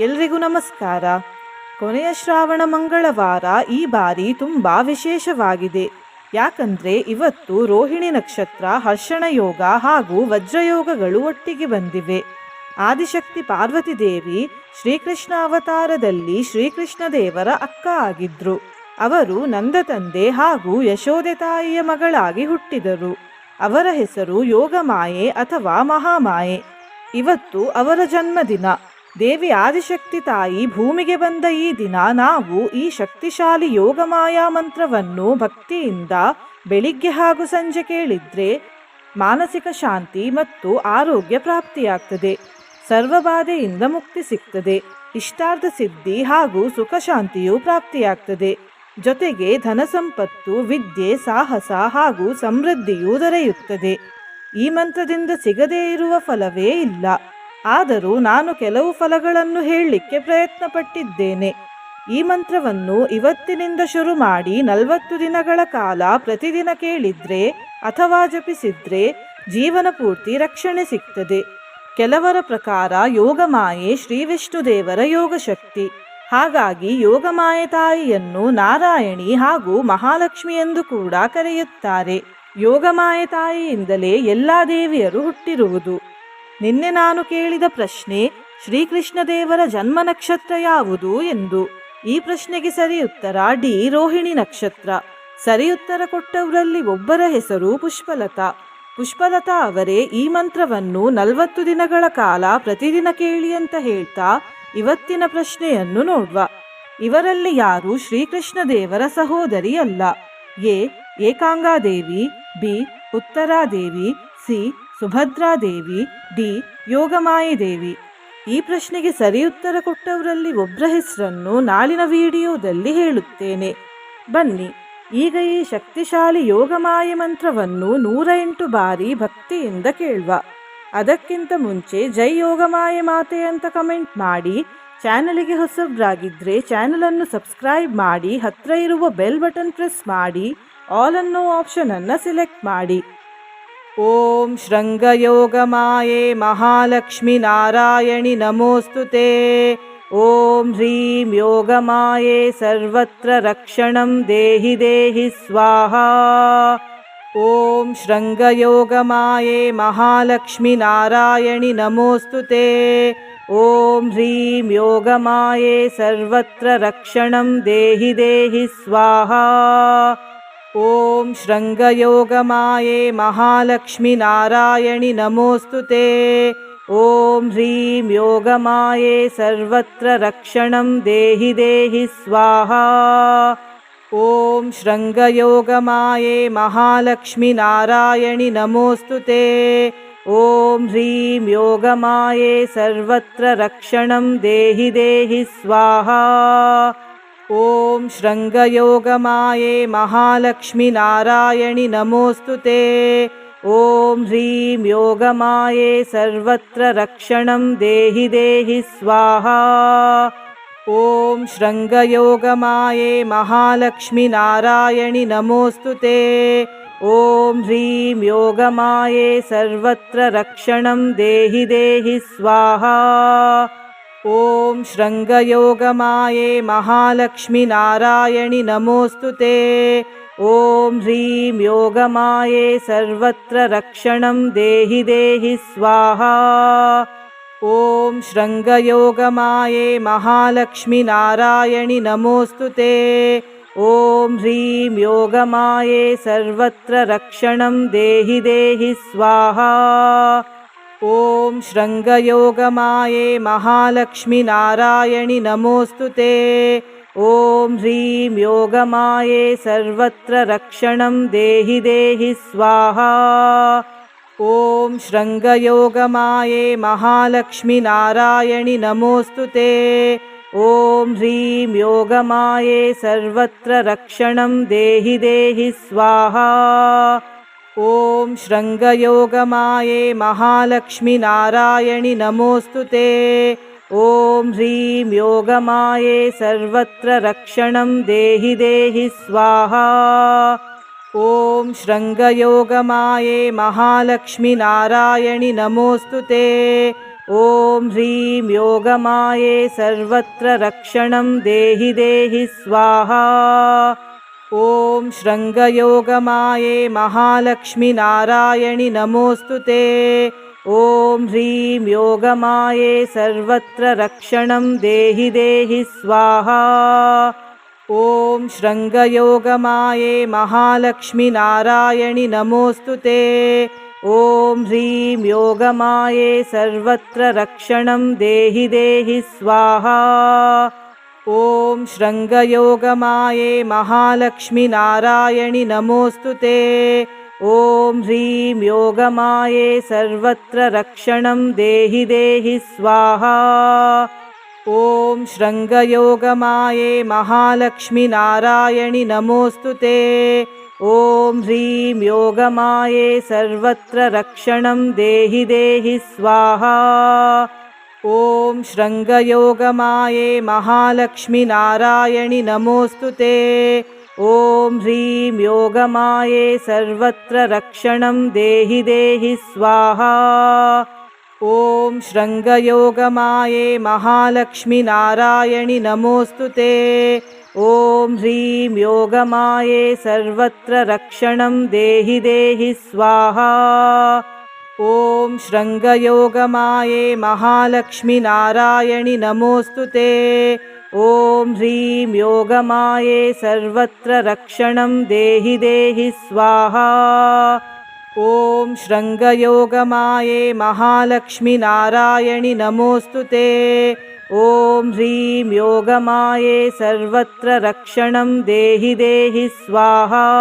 ಎಲ್ರಿಗೂ ನಮಸ್ಕಾರ. ಕೊನೆಯ ಶ್ರಾವಣ ಮಂಗಳವಾರ ಈ ಬಾರಿ ತುಂಬ ವಿಶೇಷವಾಗಿದೆ. ಯಾಕಂದ್ರೆ ಇವತ್ತು ರೋಹಿಣಿ ನಕ್ಷತ್ರ, ಹರ್ಷಣ ಯೋಗ ಹಾಗೂ ವಜ್ರಯೋಗಗಳು ಒಟ್ಟಿಗೆ ಬಂದಿವೆ. ಆದಿಶಕ್ತಿ ಪಾರ್ವತಿ ದೇವಿ ಶ್ರೀಕೃಷ್ಣ ಅವತಾರದಲ್ಲಿ ಶ್ರೀಕೃಷ್ಣ ದೇವರ ಅಕ್ಕ ಆಗಿದ್ರು. ಅವರು ನಂದ ತಂದೆ ಹಾಗೂ ಯಶೋದೆ ತಾಯಿಯ ಮಗಳಾಗಿ ಹುಟ್ಟಿದರು. ಅವರ ಹೆಸರು ಯೋಗಮಾಯೆ ಅಥವಾ ಮಹಾಮಾಯೆ. ಇವತ್ತು ಅವರ ಜನ್ಮದಿನ. ದೇವಿ ಆದಿಶಕ್ತಿ ತಾಯಿ, ಭೂಮಿಗೆ ಬಂದ ಈ ದಿನ ನಾವು ಈ ಶಕ್ತಿಶಾಲಿ ಯೋಗ ಮಾಯಾ ಮಂತ್ರವನ್ನು ಭಕ್ತಿಯಿಂದ ಬೆಳಿಗ್ಗೆ ಹಾಗೂ ಸಂಜೆ ಕೇಳಿದ್ರೆ ಮಾನಸಿಕ ಶಾಂತಿ ಮತ್ತು ಆರೋಗ್ಯ ಪ್ರಾಪ್ತಿಯಾಗ್ತದೆ. ಸರ್ವಬಾಧೆಯಿಂದ ಮುಕ್ತಿ ಸಿಗ್ತದೆ. ಇಷ್ಟಾರ್ಥ ಸಿದ್ಧಿ ಹಾಗೂ ಸುಖ ಶಾಂತಿಯು ಪ್ರಾಪ್ತಿಯಾಗ್ತದೆ. ಜೊತೆಗೆ ಧನ ಸಂಪತ್ತು ವಿದ್ಯೆ, ಸಾಹಸ ಹಾಗೂ ಸಮೃದ್ಧಿಯೂ ದೊರೆಯುತ್ತದೆ. ಈ ಮಂತ್ರದಿಂದ ಸಿಗದೇ ಇರುವ ಫಲವೇ ಇಲ್ಲ. ಆದರೂ ನಾನು ಕೆಲವು ಫಲಗಳನ್ನು ಹೇಳಲಿಕ್ಕೆ ಪ್ರಯತ್ನಪಟ್ಟಿದ್ದೇನೆ. ಈ ಮಂತ್ರವನ್ನು ಇವತ್ತಿನಿಂದ ಶುರು ಮಾಡಿ ನಲವತ್ತು ದಿನಗಳ ಕಾಲ ಪ್ರತಿದಿನ ಕೇಳಿದ್ರೆ ಅಥವಾ ಜಪಿಸಿದ್ರೆ ಜೀವನ ಪೂರ್ತಿ ರಕ್ಷಣೆ ಸಿಗ್ತದೆ. ಕೆಲವರ ಪ್ರಕಾರ ಯೋಗಮಾಯೆ ಶ್ರೀ ವಿಷ್ಣುದೇವರ ಯೋಗಶಕ್ತಿ ಹಾಗಾಗಿ ಯೋಗಮಾಯೆ ತಾಯಿಯನ್ನು ನಾರಾಯಣಿ ಹಾಗೂ ಮಹಾಲಕ್ಷ್ಮಿ ಎಂದು ಕೂಡ ಕರೆಯುತ್ತಾರೆ. ಯೋಗಮಾಯೆ ತಾಯಿಯಿಂದಲೇ ಎಲ್ಲ ದೇವಿಯರು ಹುಟ್ಟಿರುವುದು. ನಿನ್ನೆ ನಾನು ಕೇಳಿದ ಪ್ರಶ್ನೆ, ಶ್ರೀಕೃಷ್ಣ ದೇವರ ಜನ್ಮ ನಕ್ಷತ್ರ ಯಾವುದು ಎಂದು. ಈ ಪ್ರಶ್ನೆಗೆ ಸರಿ ಉತ್ತರ, ಡಿ, ರೋಹಿಣಿ ನಕ್ಷತ್ರ. ಸರಿ ಉತ್ತರ ಕೊಟ್ಟವರಲ್ಲಿ ಒಬ್ಬರ ಹೆಸರು ಪುಷ್ಪಲತಾ. ಪುಷ್ಪಲತಾ ಅವರೇ ಈ ಮಂತ್ರವನ್ನು ನಲವತ್ತು ದಿನಗಳ ಕಾಲ ಪ್ರತಿದಿನ ಕೇಳಿ ಅಂತ ಹೇಳ್ತಾ ಇವತ್ತಿನ ಪ್ರಶ್ನೆಯನ್ನು ನೋಡುವ. ಇವರಲ್ಲಿ ಯಾರು ಶ್ರೀಕೃಷ್ಣ ದೇವರ ಸಹೋದರಿ ಅಲ್ಲ. A, Ekangadevi, B, Uttaradevi, C Subhadradevi D. Yogamayadevi ಈ ಪ್ರಶ್ನೆಗೆ ಸರಿ ಉತ್ತರ ಕೊಟ್ಟವರಲ್ಲಿ ಒಬ್ಬರ ಹೆಸರನ್ನು ನಾಳಿನ ವಿಡಿಯೋದಲ್ಲಿ ಹೇಳುತ್ತೇನೆ. ಬನ್ನಿ, ಈಗ ಈ ಶಕ್ತಿಶಾಲಿ ಯೋಗಮಾಯ ಮಂತ್ರವನ್ನು ನೂರ ಎಂಟು ಬಾರಿ ಭಕ್ತಿಯಿಂದ ಕೇಳುವ. ಅದಕ್ಕಿಂತ ಮುಂಚೆ ಜೈ ಯೋಗಮಾಯ ಮಾತೆ ಅಂತ ಕಮೆಂಟ್ ಮಾಡಿ, ಚಾನಲಿಗೆ ಹೊಸಬ್ರಾಗಿದ್ದರೆ ಚಾನಲನ್ನು ಸಬ್ಸ್ಕ್ರೈಬ್ ಮಾಡಿ ಹತ್ತಿರ ಇರುವ ಬೆಲ್ ಬಟನ್ ಪ್ರೆಸ್ ಮಾಡಿ, ಆಲ್ ಅನ್ನೋ ಆಪ್ಷನನ್ನು ಸೆಲೆಕ್ಟ್ ಮಾಡಿ. ॐ शृङ्गयोगमाय महालक्ष्मीनारायणि नमोऽस्तु ते। ॐ ह्रीं योगमाये सर्वत्र रक्षणं देहि देहि स्वाहा। ॐ शृङ्गयोगमाय महालक्ष्मीनारायणि नमोऽस्तु ते। ॐ ह्रीं योगमाये सर्वत्र रक्षणं देहि देहि स्वाहा। ॐ शृङ्गयोगमाये महालक्ष्मीनारायणि नमोऽस्तु ते। ॐ ह्रीं योगमाये सर्वत्र रक्षणं देहि देहि स्वाहा। ॐ शृङ्गयोगमाये महालक्ष्मीनारायणि नमोऽस्तु ते। ॐ ह्रीं योगमाये सर्वत्र रक्षणं देहि देहि स्वाहा। ॐ शृङ्गयोगमाये महालक्ष्मीनारायणि नमोऽस्तु ते। ॐ ह्रीं योगमाये सर्वत्र रक्षणं देहि देहि स्वाहा। ॐ शृङ्गयोगमाये महालक्ष्मीनारायणि नमोऽस्तु ते। ॐ ह्रीं योगमाये सर्वत्र रक्षणं देहि देहि स्वाहा। ॐ शृङ्गयोगमाये महालक्ष्मीनारायणि नमोऽस्तु ते। ॐ ह्रीं योगमाये सर्वत्र रक्षणं देहि देहि स्वाहा। ॐ शृङ्गयोगमाये महालक्ष्मीनारायणि नमोऽस्तु ते। ॐ ह्रीं योगमाये सर्वत्र रक्षणं देहि देहि स्वाहा। ॐ शृङ्गयोगमाये महालक्ष्मीनारायणि नमोऽस्तु ते। ॐ ह्रीं योगमाये सर्वत्र रक्षणं देहि देहि स्वाहा। ॐ शृङ्गयोगमाये महालक्ष्मीनारायणि नमोऽस्तु ते। ॐ ह्रीं योगमाये सर्वत्र रक्षणं देहि देहि स्वाहा। ॐ शृङ्गयोगमाय महालक्ष्मीनारायणि नमोऽस्तु ते। ॐ ह्रीं योगमाये सर्वत्र रक्षणं देहि देहि स्वाहा। ॐ शृङ्गयोगमाय महालक्ष्मीनारायणि नमोऽस्तु ते। ॐ ह्रीं योगमाये सर्वत्र रक्षणं देहि देहि स्वाहा। ॐ शृङ्गयोगमाये महालक्ष्मीनारायणि नमोऽस्तु ते। ॐ ह्रीं योगमाये सर्वत्र रक्षणं देहि देहि स्वाहा। ॐ शृङ्गयोगमाये महालक्ष्मीनारायणि नमोऽस्तु ते। ॐ ह्रीं योगमाये सर्वत्र रक्षणं देहि देहि स्वाहा ॐ शृङ्गयोगमाये महालक्ष्मीनारायणि नमोऽस्तु ते। ॐ ह्रीं योगमाये सर्वत्र रक्षणं देहि देहि स्वाहा। ॐ शृङ्गयोगमाये महालक्ष्मीनारायणि नमोऽस्तु ते। ॐ ह्रीं योगमाये सर्वत्र रक्षणं देहि देहि स्वाहा ॐ शृङ्गयोगमाये महालक्ष्मीनारायणि नमोऽस्तु ते। ॐ ह्रीं योगमाये सर्वत्र रक्षणं देहि देहि स्वाहा। ॐ शृङ्गयोगमाये महालक्ष्मीनारायणि नमोऽस्तु ते। ॐ ह्रीं योगमाये सर्वत्र रक्षणं देहि देहि स्वाहा ॐ शृङ्गयोगमाये महालक्ष्मीनारायणि नमोऽस्तु ते। ॐ ह्रीं योगमाये सर्वत्र रक्षणं देहि देहि स्वाहा। ॐ शृङ्गयोगमाये महालक्ष्मीनारायणि नमोऽस्तु ते। ॐ ह्रीं योगमाये सर्वत्र रक्षणं देहि देहि स्वाहा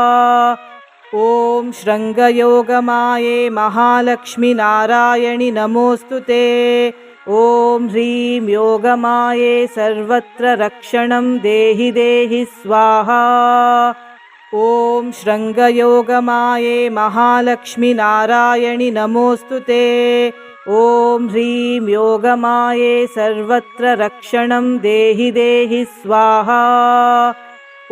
ॐ शृङ्गयोगमाये महालक्ष्मीनारायणि नमोऽस्तु ते। ॐ ह्रीं योगमाये सर्वत्र रक्षणं देहि देहि स्वाहा। ॐ शृङ्गयोगमाये महालक्ष्मीनारायणि नमोऽस्तु ते। ॐ ह्रीं योगमाये सर्वत्र रक्षणं देहि देहि स्वाहा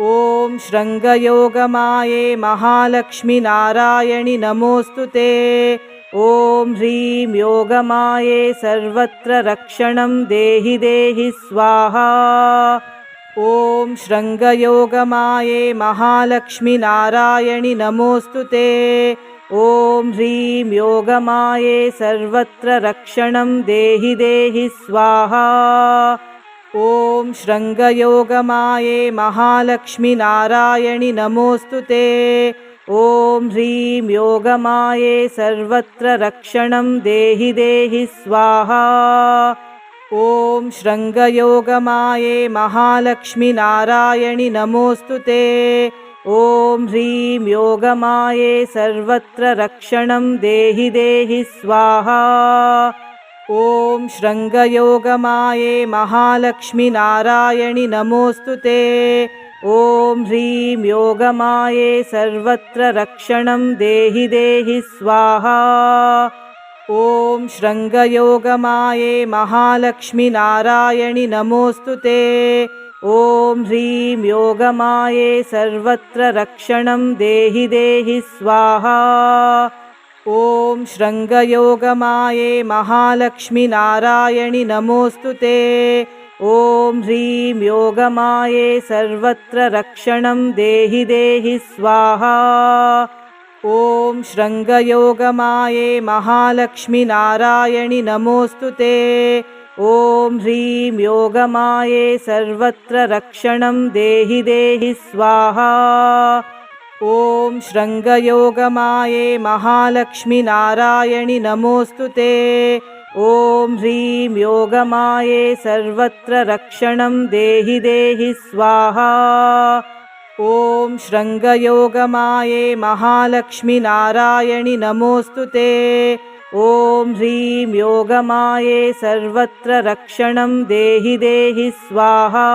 ॐ शृङ्गयोगमाये महालक्ष्मीनारायणि नमोऽस्तु ते। ॐ ह्रीं योगमाये सर्वत्र रक्षणं देहि देहि स्वाहा। ॐ शृङ्गयोगमाये महालक्ष्मीनारायणि नमोऽस्तु ते। ॐ ह्रीं योगमाये सर्वत्र रक्षणं देहि देहि स्वाहा ॐ शृङ्गयोगमाये महालक्ष्मीनारायणि नमोऽस्तु ते। ॐ ह्रीं योगमाये सर्वत्र रक्षणं देहि देहि स्वाहा। ॐ शृङ्गयोगमाये महालक्ष्मीनारायणि नमोऽस्तु ते। ॐ ह्रीं योगमाये सर्वत्र रक्षणं देहि देहि स्वाहा ॐ शृङ्गयोगमाये महालक्ष्मीनारायणि नमोऽस्तु ते। ॐ ह्रीं योगमाये सर्वत्र रक्षणं देहि देहि स्वाहा। ॐ शृङ्गयोगमाये महालक्ष्मीनारायणि नमोऽस्तु ते। ॐ ह्रीं योगमाये सर्वत्र रक्षणं देहि देहि स्वाहा ॐ शृङ्गयोगमाये महालक्ष्मीनारायणि नमोऽस्तु ते। ॐ ह्रीं योगमाये सर्वत्र रक्षणं देहि देहि स्वाहा। ॐ शृङ्गयोगमाये महालक्ष्मीनारायणि नमोऽस्तु ते। ॐ ह्रीं योगमाये सर्वत्र रक्षणं देहि देहि स्वाहा ॐ शृङ्गयोगमाये महालक्ष्मीनारायणि नमोऽस्तु ते। ॐ ह्रीं योगमाये सर्वत्र रक्षणं देहि देहि स्वाहा। ॐ शृङ्गयोगमाये महालक्ष्मीनारायणि नमोऽस्तु ते। ॐ ह्रीं योगमाये सर्वत्र रक्षणं देहि देहि स्वाहा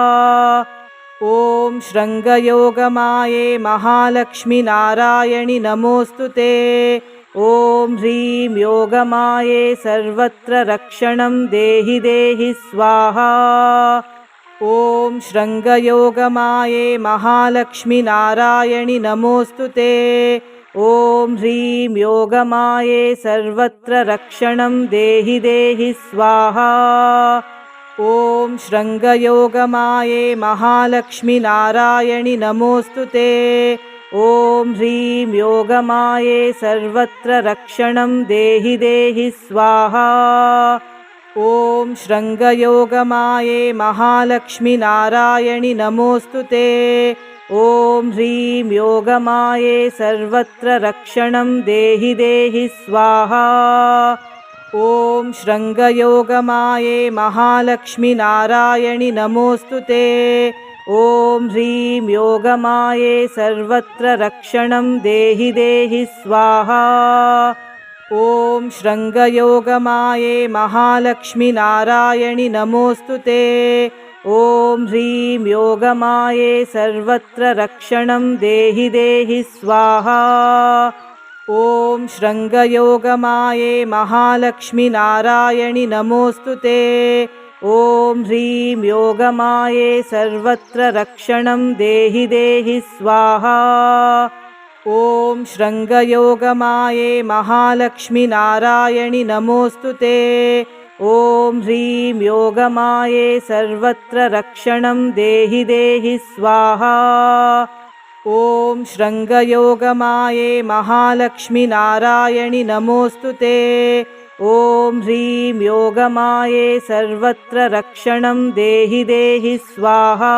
ॐ शृङ्गयोगमाये महालक्ष्मीनारायणि नमोऽस्तु ते। ॐ ह्रीं योगमाये सर्वत्र रक्षणं देहि देहि स्वाहा। ॐ शृङ्गयोगमाये महालक्ष्मीनारायणि नमोऽस्तु ते। ॐ ह्रीं योगमाये सर्वत्र रक्षणं देहि देहि स्वाहा ॐ शृङ्गयोगमाये महालक्ष्मीनारायणि नमोऽस्तु ते। ॐ ह्रीं योगमाये सर्वत्र रक्षणं देहि देहि स्वाहा। ॐ शृङ्गयोगमाये महालक्ष्मीनारायणि नमोऽस्तु ते। ॐ ह्रीं योगमाये सर्वत्र रक्षणं देहि देहि स्वाहा ॐ शृङ्गयोगमाये महालक्ष्मीनारायणि नमोऽस्तु ते। ॐ ह्रीं योगमाये सर्वत्र रक्षणं देहि देहि स्वाहा। ॐ शृङ्गयोगमाये महालक्ष्मीनारायणि नमोऽस्तु ते। ॐ ह्रीं योगमाये सर्वत्र रक्षणं देहि देहि स्वाहा ॐ शृङ्गयोगमाये महालक्ष्मीनारायणि नमोऽस्तु ते। ॐ ह्रीं योगमाये सर्वत्र रक्षणं देहि देहि स्वाहा। ॐ शृङ्गयोगमाये महालक्ष्मीनारायणि नमोऽस्तु ते। ॐ ह्रीं योगमाये सर्वत्र रक्षणं देहि देहि स्वाहा ॐ शृङ्गयोगमाये महालक्ष्मीनारायणि नमोऽस्तु ते। ॐ ह्रीं योगमाये सर्वत्र रक्षणं देहि देहि स्वाहा।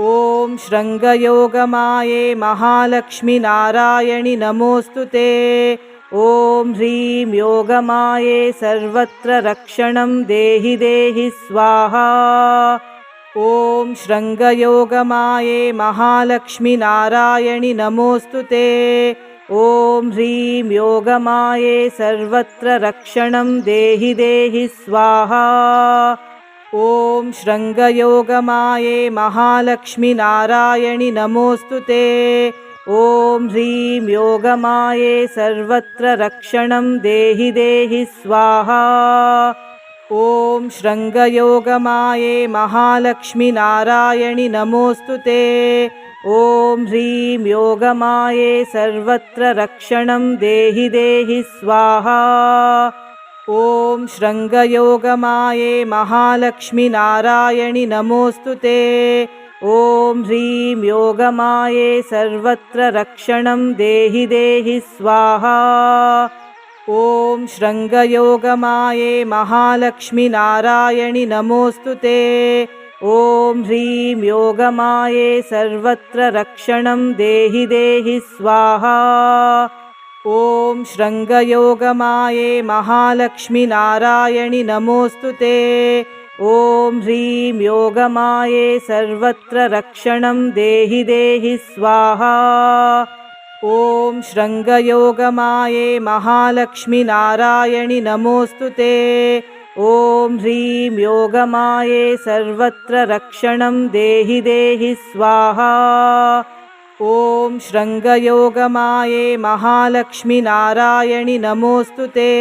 ॐ शृङ्गयोगमाये महालक्ष्मीनारायणि नमोऽस्तु ते। ॐ ह्रीं योगमाये सर्वत्र रक्षणं देहि देहि स्वाहा ॐ शृङ्गयोगमाये महालक्ष्मीनारायणि नमोऽस्तु ते। ॐ ह्रीं योगमाये सर्वत्र रक्षणं देहि देहि स्वाहा। ॐ शृङ्गयोगमाये महालक्ष्मीनारायणि नमोऽस्तु ते। ॐ ह्रीं योगमाये सर्वत्र रक्षणं देहि देहि स्वाहा ॐ शृङ्गयोगमाये महालक्ष्मीनारायणि नमोऽस्तु ते। ॐ ह्रीं योगमाये सर्वत्र रक्षणं देहि देहि स्वाहा। ॐ शृङ्गयोगमाये महालक्ष्मीनारायणि नमोऽस्तु ते। ॐ ह्रीं योगमाये सर्वत्र रक्षणं देहि देहि स्वाहा ॐ शृङ्गयोगमाये महालक्ष्मीनारायणि नमोऽस्तु ते। ॐ ह्रीं योगमाये सर्वत्र रक्षणं देहि देहि स्वाहा। ॐ शृङ्गयोगमाये महालक्ष्मीनारायणि नमोऽस्तु ते। ॐ ह्रीं योगमाये सर्वत्र रक्षणं देहि देहि स्वाहा ॐ शृङ्गयोगमाये महालक्ष्मीनारायणि नमोऽस्तु ते। ॐ ह्रीं योगमाये सर्वत्र रक्षणं देहि देहि स्वाहा। ॐ शृङ्गयोगमाये महालक्ष्मीनारायणि नमोऽस्तु ते।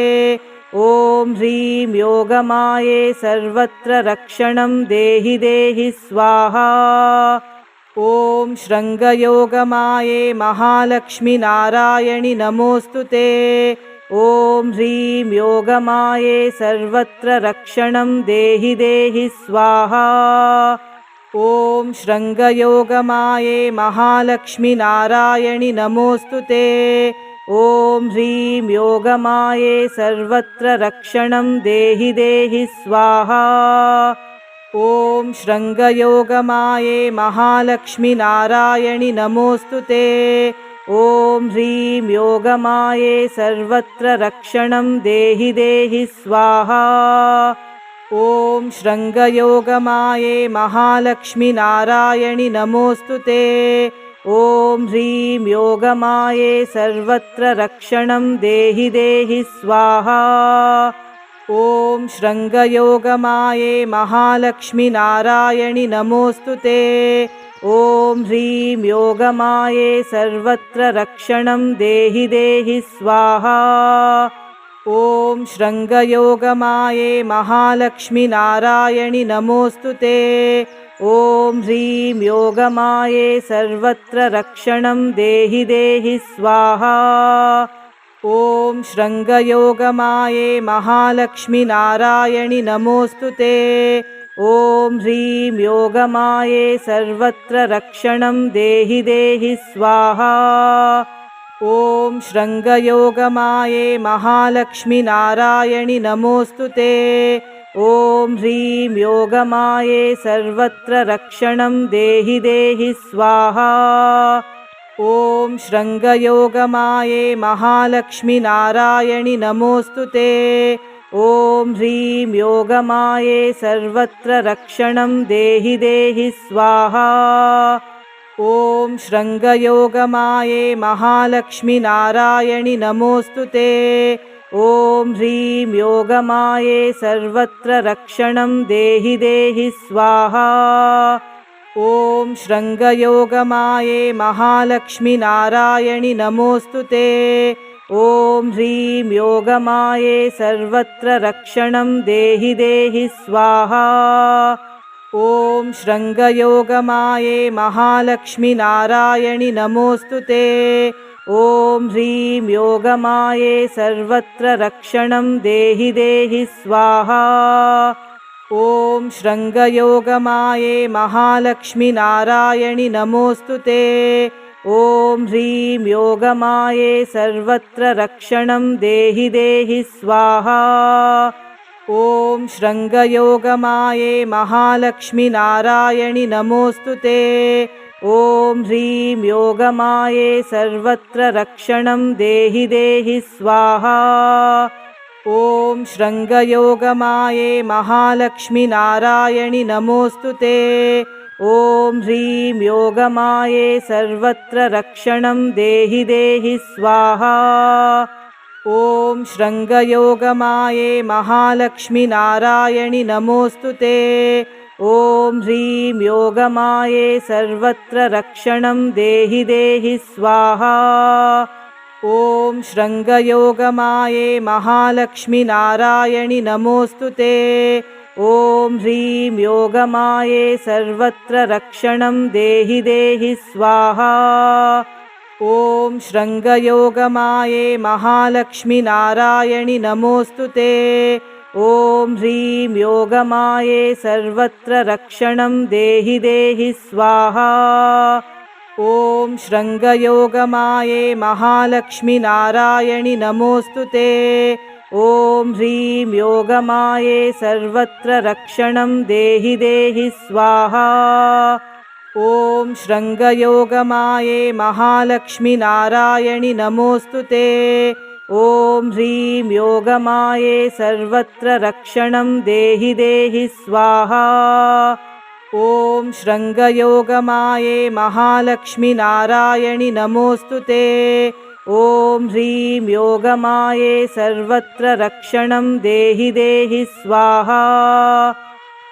ॐ ह्रीं योगमाये सर्वत्र रक्षणं देहि देहि स्वाहा ॐ शृङ्गयोगमाये महालक्ष्मीनारायणि नमोऽस्तु ते। ॐ ह्रीं योगमाये सर्वत्र रक्षणं देहि देहि स्वाहा। ॐ शृङ्गयोगमाये महालक्ष्मीनारायणि नमोऽस्तु ते। ॐ ह्रीं योगमाये सर्वत्र रक्षणं देहि देहि स्वाहा ॐ शृङ्गयोगमाये महालक्ष्मीनारायणि नमोऽस्तु ते। ॐ ह्रीं योगमाये सर्वत्र रक्षणं देहि देहि स्वाहा। ॐ शृङ्गयोगमाये महालक्ष्मीनारायणि नमोऽस्तु ते। ॐ ह्रीं योगमाये सर्वत्र रक्षणं देहि देहि स्वाहा ॐ शृङ्गयोगमाये महालक्ष्मीनारायणि नमोऽस्तु ते। ॐ ह्रीं योगमाये सर्वत्र रक्षणं देहि देहि स्वाहा। ॐ शृङ्गयोगमाये महालक्ष्मीनारायणि नमोऽस्तु ते। ॐ ह्रीं योगमाये सर्वत्र रक्षणं देहि देहि स्वाहा ॐ शृङ्गयोगमाये महालक्ष्मीनारायणि नमोऽस्तु ते। ॐ ह्रीं योगमाये सर्वत्र रक्षणं देहि देहि स्वाहा। ॐ शृङ्गयोगमाये महालक्ष्मीनारायणि नमोऽस्तु ते। ॐ ह्रीं योगमाये सर्वत्र रक्षणं देहि देहि स्वाहा ॐ शृङ्गयोगमाये महालक्ष्मीनारायणि नमोऽस्तु ते। ॐ ह्रीं योगमाये सर्वत्र रक्षणं देहि देहि स्वाहा। ॐ शृङ्गयोगमाये महालक्ष्मीनारायणि नमोऽस्तु ते। ॐ ह्रीं योगमाये सर्वत्र रक्षणं देहि देहि स्वाहा ॐ शृङ्गयोगमाये महालक्ष्मीनारायणि नमोऽस्तु ते। ॐ ह्रीं योगमाये सर्वत्र रक्षणं देहि देहि स्वाहा। ॐ शृङ्गयोगमाये महालक्ष्मीनारायणि नमोऽस्तु ते। ॐ ह्रीं योगमाये सर्वत्र रक्षणं देहि देहि स्वाहा ॐ शृङ्गयोगमाये महालक्ष्मीनारायणि नमोऽस्तु ते। ॐ ह्रीं योगमाये सर्वत्र रक्षणं देहि देहि स्वाहा। ॐ शृङ्गयोगमाये महालक्ष्मीनारायणि नमोऽस्तु ते। ॐ ह्रीं योगमाये सर्वत्र रक्षणं देहि देहि स्वाहा ॐ शृङ्गयोगमाये महालक्ष्मीनारायणि नमोऽस्तु ते। ॐ ह्रीं योगमाये सर्वत्र रक्षणं देहि देहि स्वाहा। ॐ शृङ्गयोगमाये महालक्ष्मीनारायणि नमोऽस्तु ते। ॐ ह्रीं योगमाये सर्वत्र रक्षणं देहि देहि स्वाहा ॐ शृङ्गयोगमाये महालक्ष्मीनारायणि नमोऽस्तु ते। ॐ ह्रीं योगमाये सर्वत्र रक्षणं देहि देहि स्वाहा। ॐ शृङ्गयोगमाये महालक्ष्मीनारायणि नमोऽस्तु ते। ॐ ह्रीं योगमाये सर्वत्र रक्षणं देहि देहि स्वाहा ॐ शृङ्गयोगमाये महालक्ष्मीनारायणि नमोऽस्तु ते। ॐ ह्रीं योगमाये सर्वत्र रक्षणं देहि देहि स्वाहा। ॐ शृङ्गयोगमाये महालक्ष्मीनारायणि नमोऽस्तु ते। ॐ ह्रीं योगमाये सर्वत्र रक्षणं देहि देहि स्वाहा ॐ शृङ्गयोगमाये महालक्ष्मीनारायणि नमोऽस्तु ते। ॐ ह्रीं योगमाये सर्वत्र रक्षणं देहि देहि स्वाहा।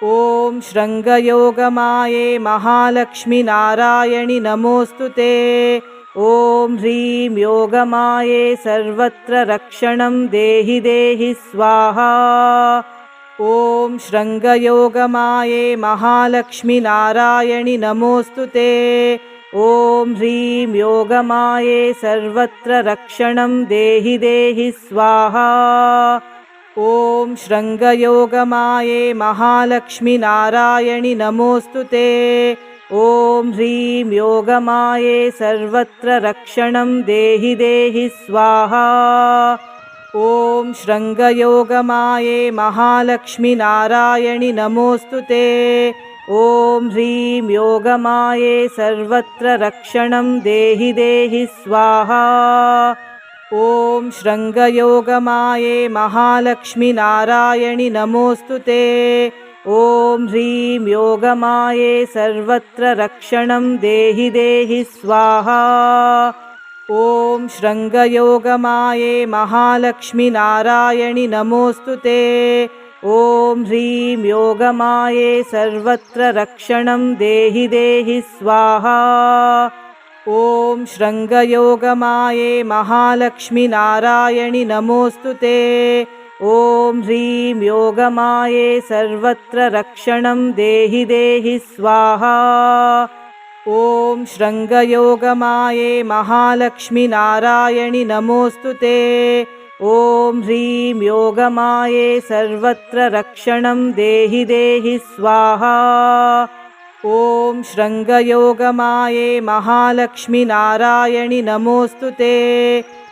ॐ शृङ्गयोगमाये महालक्ष्मीनारायणि नमोऽस्तु ते। ॐ ह्रीं योगमाये सर्वत्र रक्षणं देहि देहि स्वाहा ॐ शृङ्गयोगमाये महालक्ष्मीनारायणि नमोऽस्तु ते। ॐ ह्रीं योगमाये सर्वत्र रक्षणं देहि देहि स्वाहा। ॐ शृङ्गयोगमाये महालक्ष्मीनारायणि नमोऽस्तु ते। ॐ ह्रीं योगमाये सर्वत्र रक्षणं देहि देहि स्वाहा ॐ शृङ्गयोगमाये महालक्ष्मीनारायणि नमोऽस्तु ते। ॐ ह्रीं योगमाये सर्वत्र रक्षणं देहि देहि स्वाहा। ॐ शृङ्गयोगमाये महालक्ष्मीनारायणि नमोऽस्तु ते। ॐ ह्रीं योगमाये सर्वत्र रक्षणं देहि देहि स्वाहा ॐ शृङ्गयोगमाये महालक्ष्मीनारायणि नमोऽस्तु ते। ॐ ह्रीं योगमाये सर्वत्र रक्षणं देहि देहि स्वाहा। ॐ शृङ्गयोगमाये महालक्ष्मीनारायणि नमोऽस्तु ते। ॐ ह्रीं योगमाये सर्वत्र रक्षणं देहि देहि स्वाहा ॐ शृङ्गयोगमाये महालक्ष्मीनारायणि नमोऽस्तु ते। ॐ ह्रीं योगमाये सर्वत्र रक्षणं देहि देहि स्वाहा। ॐ शृङ्गयोगमाये महालक्ष्मीनारायणि नमोऽस्तु ते।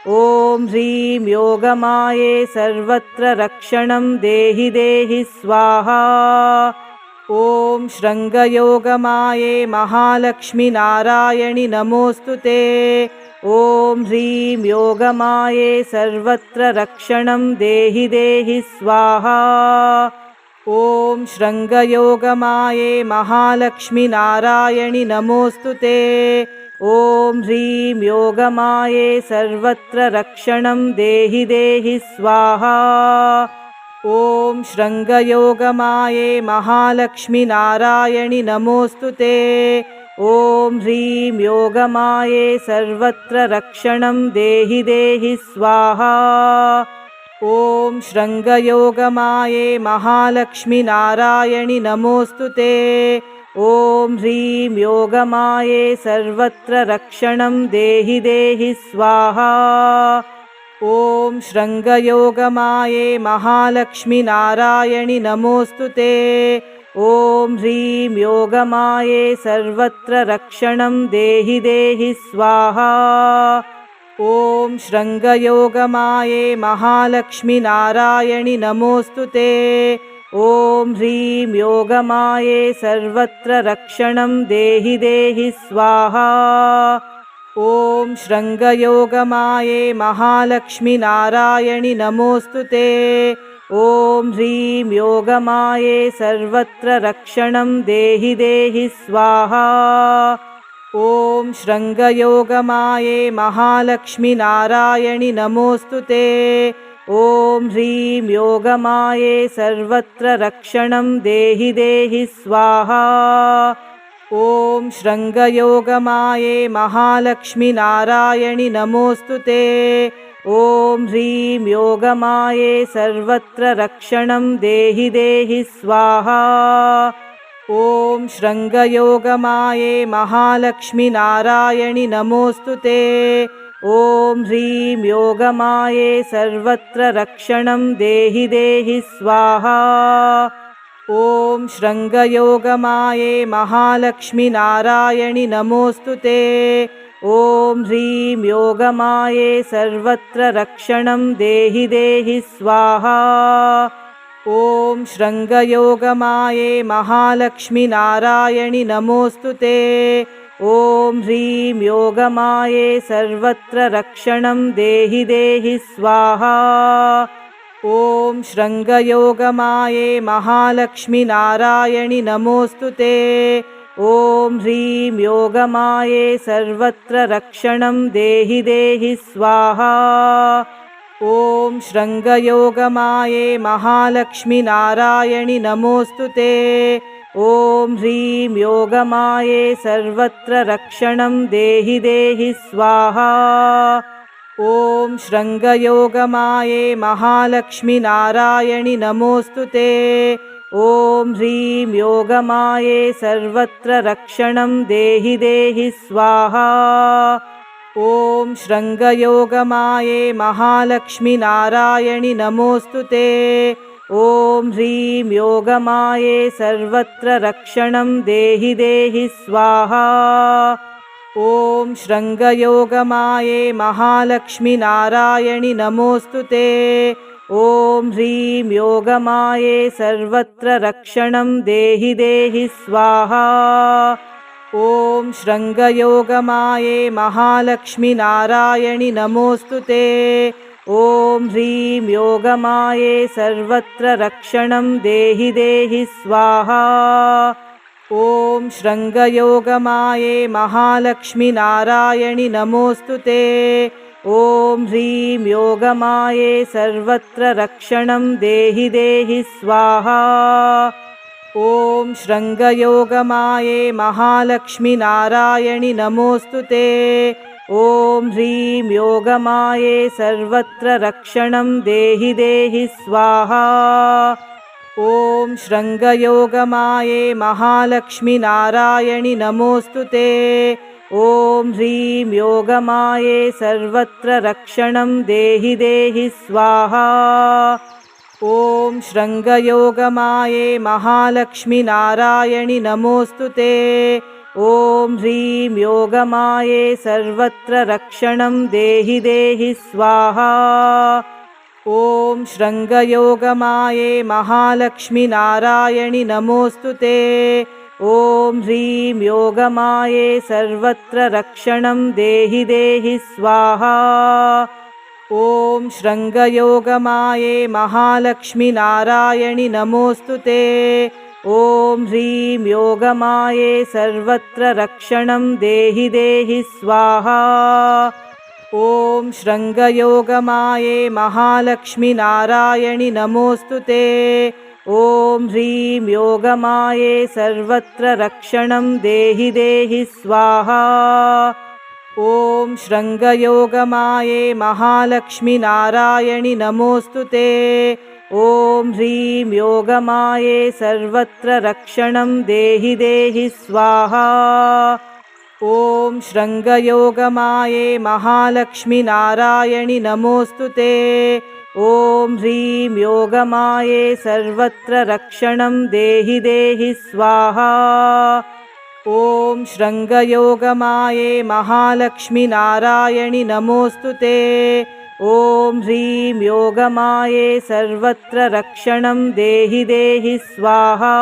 ॐ ह्रीं योगमाये सर्वत्र रक्षणं देहि देहि स्वाहा ॐ शृङ्गयोगमाये महालक्ष्मीनारायणि नमोऽस्तु ते। ॐ ह्रीं योगमाये सर्वत्र रक्षणं देहि देहि स्वाहा। ॐ शृङ्गयोगमाये महालक्ष्मीनारायणि नमोऽस्तु ते। ॐ ह्रीं योगमाये सर्वत्र रक्षणं देहि देहि स्वाहा ॐ शृङ्गयोगमाये महालक्ष्मीनारायणि नमोऽस्तु ते। ॐ ह्रीं योगमाये सर्वत्र रक्षणं देहि देहि स्वाहा। ॐ शृङ्गयोगमाये महालक्ष्मीनारायणि नमोऽस्तु ते। ॐ ह्रीं योगमाये सर्वत्र रक्षणं देहि देहि स्वाहा ॐ शृङ्गयोगमाये महालक्ष्मीनारायणि नमोऽस्तु ते। ॐ ह्रीं योगमाये सर्वत्र रक्षणं देहि देहि स्वाहा। ॐ शृङ्गयोगमाये महालक्ष्मीनारायणि नमोऽस्तु ते। ॐ ह्रीं योगमाये सर्वत्र रक्षणं देहि देहि स्वाहा ॐ शृङ्गयोगमाये महालक्ष्मीनारायणि नमोऽस्तु ते। ॐ ह्रीं योगमाये सर्वत्र रक्षणं देहि देहि स्वाहा। ॐ शृङ्गयोगमाये महालक्ष्मीनारायणि नमोऽस्तु ते। ॐ ह्रीं योगमाये सर्वत्र रक्षणं देहि देहि स्वाहा ॐ शृङ्गयोगमाये महालक्ष्मीनारायणि नमोऽस्तु ते। ॐ ह्रीं योगमाये सर्वत्र रक्षणं देहि देहि स्वाहा। ॐ शृङ्गयोगमाये महालक्ष्मीनारायणि नमोऽस्तु ते। ॐ ह्रीं योगमाये सर्वत्र रक्षणं देहि देहि स्वाहा ॐ शृङ्गयोगमाये महालक्ष्मीनारायणि नमोऽस्तु ते। ॐ ह्रीं योगमाये सर्वत्र रक्षणं देहि देहि स्वाहा। ॐ शृङ्गयोगमाये महालक्ष्मीनारायणि नमोऽस्तु ते। ॐ ह्रीं योगमाये सर्वत्र रक्षणं देहि देहि स्वाहा ॐ शृङ्गयोगमाये महालक्ष्मीनारायणि नमोऽस्तु ते। ॐ ह्रीं योगमाये सर्वत्र रक्षणं देहि देहि स्वाहा। ॐ शृङ्गयोगमाये महालक्ष्मीनारायणि नमोऽस्तु ते। ॐ ह्रीं योगमाये सर्वत्र रक्षणं देहि देहि स्वाहा ॐ शृङ्गयोगमाये महालक्ष्मीनारायणि नमोऽस्तु ते। ॐ ह्रीं योगमाये सर्वत्र रक्षणं देहि देहि स्वाहा। ॐ शृङ्गयोगमाये महालक्ष्मीनारायणि नमोऽस्तु ते। ॐ ह्रीं योगमाये सर्वत्र रक्षणं देहि देहि स्वाहा ॐ शृङ्गयोगमाये महालक्ष्मीनारायणि नमोऽस्तु ते। ॐ ह्रीं योगमाये सर्वत्र रक्षणं देहि देहि स्वाहा। ॐ शृङ्गयोगमाये महालक्ष्मीनारायणि नमोऽस्तु ते। ॐ ह्रीं योगमाये सर्वत्र रक्षणं देहि देहि स्वाहा ॐ शृङ्गयोगमाये महालक्ष्मीनारायणि नमोऽस्तु ते। ॐ ह्रीं योगमाये सर्वत्र रक्षणं देहि देहि स्वाहा। ॐ शृङ्गयोगमाये महालक्ष्मीनारायणि नमोऽस्तु ते। ॐ ह्रीं योगमाये सर्वत्र रक्षणं देहि देहि स्वाहा ॐ शृङ्गयोगमाये महालक्ष्मीनारायणि नमोऽस्तु ते। ॐ ह्रीं योगमाये सर्वत्र रक्षणं देहि देहि स्वाहा। ॐ शृङ्गयोगमाये महालक्ष्मीनारायणि नमोऽस्तु ते। ॐ ह्रीं योगमाये सर्वत्र रक्षणं देहि देहि स्वाहा ॐ शृङ्गयोगमाये महालक्ष्मीनारायणि नमोऽस्तु ते। ॐ ह्रीं योगमाये सर्वत्र रक्षणं देहि देहि स्वाहा। ॐ शृङ्गयोगमाये महालक्ष्मीनारायणि नमोऽस्तु ते। ॐ ह्रीं योगमाये सर्वत्र रक्षणं देहि देहि स्वाहा ॐ शृङ्गयोगमाये महालक्ष्मीनारायणि नमोऽस्तु ते। ॐ ह्रीं योगमाये सर्वत्र रक्षणं देहि देहि स्वाहा। ॐ शृङ्गयोगमाये महालक्ष्मीनारायणि नमोऽस्तु ते। ॐ ह्रीं योगमाये सर्वत्र रक्षणं देहि देहि स्वाहा ॐ शृङ्गयोगमाये महालक्ष्मीनारायणि नमोऽस्तु ते। ॐ ह्रीं योगमाये सर्वत्र रक्षणं देहि देहि स्वाहा। ॐ शृङ्गयोगमाये महालक्ष्मीनारायणि नमोऽस्तु ते। ॐ ह्रीं योगमाये सर्वत्र रक्षणं देहि देहि स्वाहा